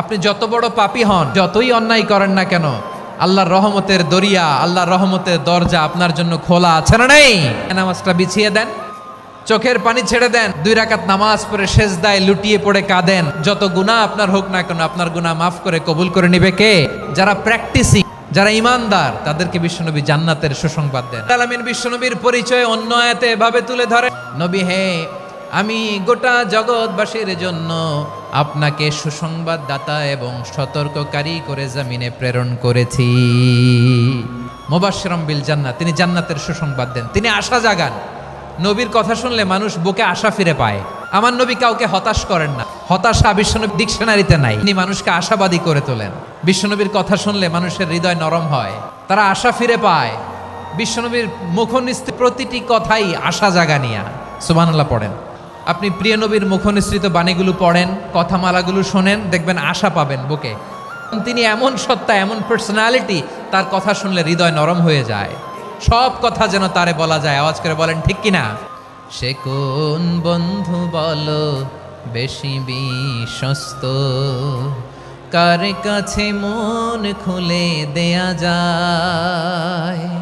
আপনি যত বড় পাপী হন, যতই অন্যায় করেন না কেন, আল্লাহর রহমতের দরিয়া, আল্লাহর রহমতের দরজা আপনার জন্য খোলা আছে না নেই? নামাজটা বিছিয়ে দেন, চোখের পানি ছেড়ে দেন, দুই রাকাত নামাজ পড়ে শেষ দায় লুটিয়ে পড়ে কাঁদেন। যত গুনাহ আপনার হোক না কেন, আপনার গুনাহ মাফ করে কবুল করে নিবে কে? যারা প্র্যাকটিসিং যারা ইমানদার, তাদেরকে বিশ্বনবী জান্নাতের সুসংবাদ দেন। বিশ্বনবীর পরিচয় অন্য এভাবে তুলে ধরে নবী হে আমি গোটা জগৎবাসীর জন্য আপনাকে সুসংবাদ দাতা এবং সতর্ককারী করে জামিনে প্রেরণ করেছি। মোবাশরম বিল জান্নাত। তিনি জান্নাতের সুসংবাদ দেন। তিনি আশা জাগান। নবীর কথা শুনলে মানুষ বুকে আশা ফিরে পায়। আমার নবী কাউকে হতাশ করেন না। হতাশা বিশ্বনবী ডিকশনারিতে নাই। তিনি মানুষকে আশাবাদী করে তোলেন। বিশ্বনবীর কথা শুনলে মানুষের হৃদয় নরম হয়। তারা আশা ফিরে পায়। বিশ্বনবীর মুখনিস্থ প্রতিটি কথাই আশা জাগানিয়া। সুবহানাল্লাহ পড়েন। আপনি প্রিয় নবীর মুখনিসৃত বাণীগুলো পড়েন, কথামালাগুলো শোনেন, দেখবেন আশা পাবেন বুকে। তিনি এমন সত্তা, এমন পার্সোনালিটি তার কথা শুনলে হৃদয় নরম হয়ে যায়। সব কথা যেন তারে বলা যায়। আওয়াজ করে বলেন, ঠিক কিনা সে কোন বন্ধু বলো বেশি বিশ্বস্ত? কার কাছে মন খুলে দেয়া যায়?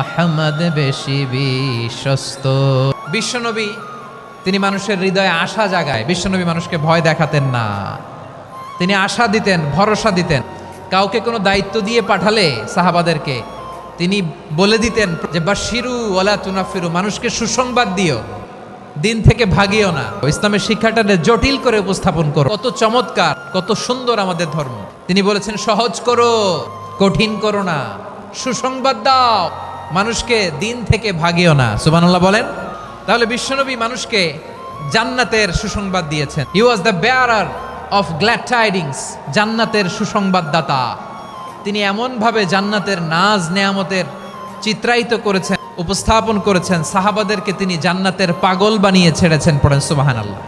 আহমদ বেশি বিশ্বস্ত। বিশ্বনবী, তিনি মানুষের হৃদয়ে আশা জাগায়। বিশ্বনবী মানুষকে ভয় দেখাতেন না। তিনি আশা দিতেন, ভরসা দিতেন। কাউকে কোনো দায়িত্ব দিয়ে পাঠালে সাহাবাদেরকে তিনি বলে দিতেন যে বাশিরু ওলা তুনাফিরু, মানুষকে সুসংবাদ দিও। দিন থেকে ভাগিও না। ইসলামের শিক্ষাটা জটিল করে উপস্থাপন করো। কত চমৎকার, কত সুন্দর আমাদের ধর্ম। তিনি বলেছেন, সহজ করো, কঠিন করো না। সুসংবাদ দাও। মানুষকে দিন থেকে ভাগিও না, সুবহানাল্লাহ বলেন। তাহলে বিশ্বনবী মানুষকে জান্নাতের সুসংবাদ দিয়েছেন। He was the bearer of glad tidings জান্নাতের সুসংবাদদাতা। তিনি এমনভাবে জান্নাতের নাজ নেয়ামতের চিত্রায়িত করেছেন, উপস্থাপন করেছেন, সাহাবাদেরকে তিনি জান্নাতের পাগল বানিয়ে ছেড়েছেন, পড়েন সুবাহান আল্লাহ